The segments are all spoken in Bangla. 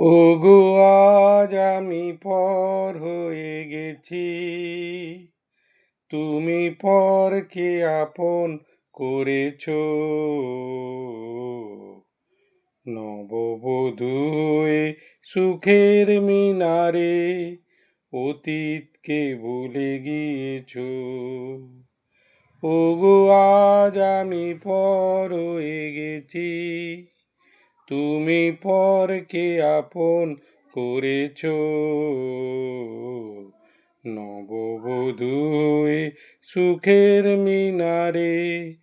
ওগো, আজ আমি পর হয়ে গেছি। তুমি পরকে আপন করেছ? নববধূ সুখের মিনারে অতীতকে ভুলে গিয়েছ। ওগো, আজ আমি পর হয়ে গেছি। তুমি পরকে আপন করেছ? নববধূ সুখের মিনারে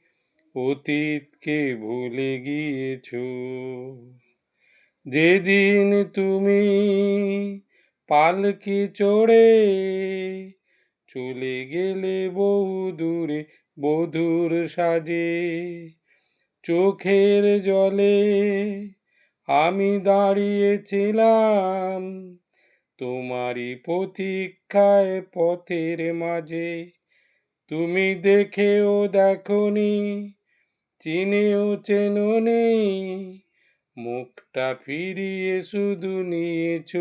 অতীতকে ভুলে গিয়েছ। যেদিন তুমি পালকি চড়ে চলে গেলে বহু দূরে বধুর সাজে, চোখের জলে আমি দাঁড়িয়েছিলাম তোমারই প্রতীক্ষায় পথের মাঝে। তুমি দেখেও দেখনি, চিনেও চেনো নেই মুখটা ফিরিয়ে শুধু নিয়েছ।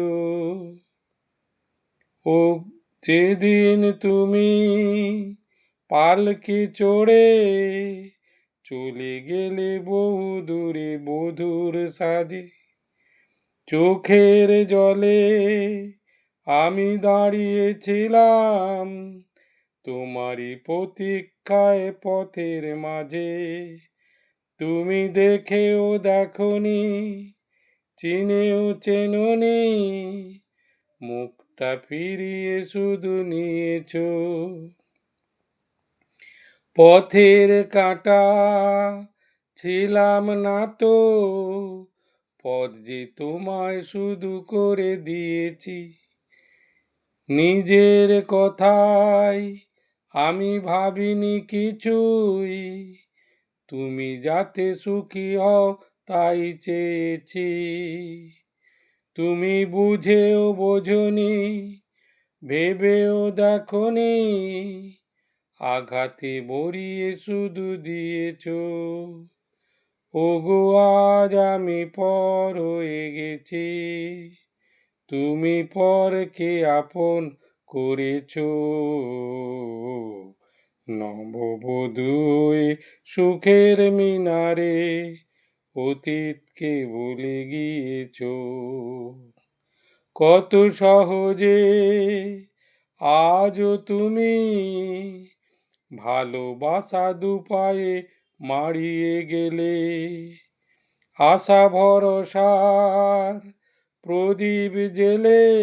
ও যেদিন তুমি পালকি চড়ে চলে গেলে বহু দূরে বধুর সাজে। চোখের জলে আমি দাঁড়িয়েছিলাম তোমারই প্রতীক্ষায় পথের মাঝে। তুমি দেখেও দেখনি, চিনেও চেননি, মুখটা ফিরিয়ে শুধু নিয়েছ। পথের কাঁটা ছিলাম না তো। পথ যে তোমায় শুধু করে দিয়েছি, নিজের কথাই আমি ভাবিনি কিছুই। তুমি যাতে সুখী হও তাই চেয়েছি। তুমি বুঝেও বোঝনি, ভেবেও দেখনি আঘাতে বরিয়ে শুধু দিয়েছ। ওগো, আজ আমি পর হয়ে গেছি। তুমি পরকে আপন করেছ। নববধূ সুখের মিনারে অতীতকে ভুলে গিয়েছ। কত সহজে আজও তুমি ভালোবাসা দুপায়ে মারিয়ে গেলে। আশা ভরসার প্রদীপ জেলে।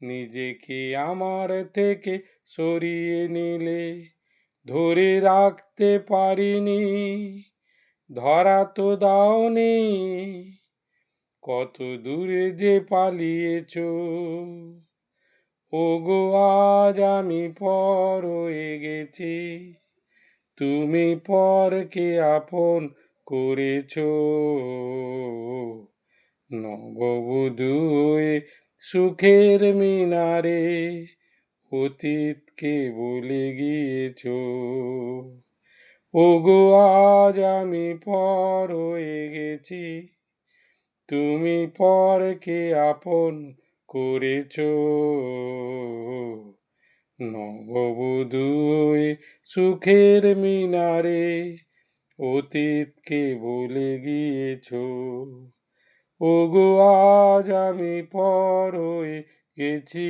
নিজেকে আমার থেকে সরিয়ে নিলে। ধরে রাখতে পারিনি, ধরা তো দাওনি। কত দূরে যে পালিয়েছ। ওগো, আজ আমি পর হয়ে গেছি। তুমি পরকে আপন করেছ? নববধূ সুখের মিনারে অতীতকে বলে গিয়েছ। ওগো, আজ আমি পর হয়ে গেছি। তুমি পরকে আপন করেছ। নববধূ সুখের মিনারে অতীতকে বলে গিয়েছ। ওগো আজ আমি পর হয়ে গেছি।